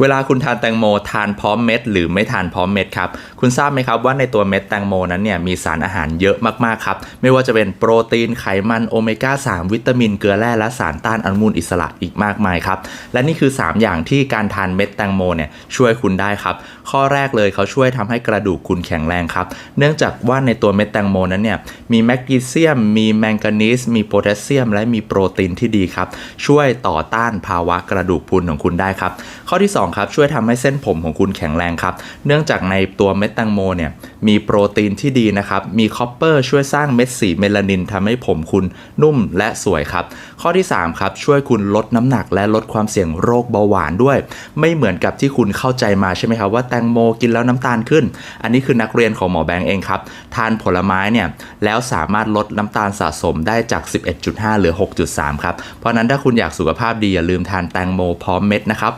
เวลาคุณทานแตงโมทานพร้อมเม็ดหรือไม่ทานพร้อมเม็ดครับ คุณทราบไหมครับว่าในตัวเม็ดแตงโมนั้นเนี่ยมีสารอาหารเยอะมากๆครับ ไม่ว่าจะเป็นโปรตีนไขมันโอเมก้า 3 วิตามินเกลือแร่และสารต้านอนุมูลอิสระอีกมากมายครับ และนี่คือ 3 อย่างที่การทานเม็ดแตงโมเนี่ยช่วยคุณได้ครับ ข้อแรกเลยเขาช่วยทำให้กระดูกคุณแข็งแรงครับ เนื่องจากว่าในตัวเม็ดแตงโมนั้นเนี่ยมีแมกนีเซียม มีแมงกานีสมีโพแทสเซียม และมีโปรตีนที่ดีครับช่วยต่อต้านภาวะกระดูกพรุนของคุณได้ครับข้อที่ 2ครับช่วยทำให้เส้นผมของคุณแข็งแรงครับ เนื่องจากในตัวเม็ดแตงโมเนี่ยมีโปรตีนที่ดีนะครับ มีคอปเปอร์ช่วยสร้างเม็ดสีเมลานินทำให้ผมคุณนุ่มและสวยครับ ข้อที่3ครับช่วยคุณลดน้ำหนักและลดความเสี่ยงโรคเบาหวานด้วย ไม่เหมือนกับที่คุณเข้าใจมาใช่ไหมครับว่าแตงโมกินแล้วน้ำตาลขึ้น อันนี้คือนักเรียนของหมอแบงค์เองครับทานผลไม้เนี่ยแล้วสามารถลดน้ำตาลสะสมได้จาก 11.5 เหลือ 6.3 ครับ เพราะนั้นถ้าคุณอยากสุขภาพดีอย่าลืมทานแตงโมพร้อมเม็ดนะครับ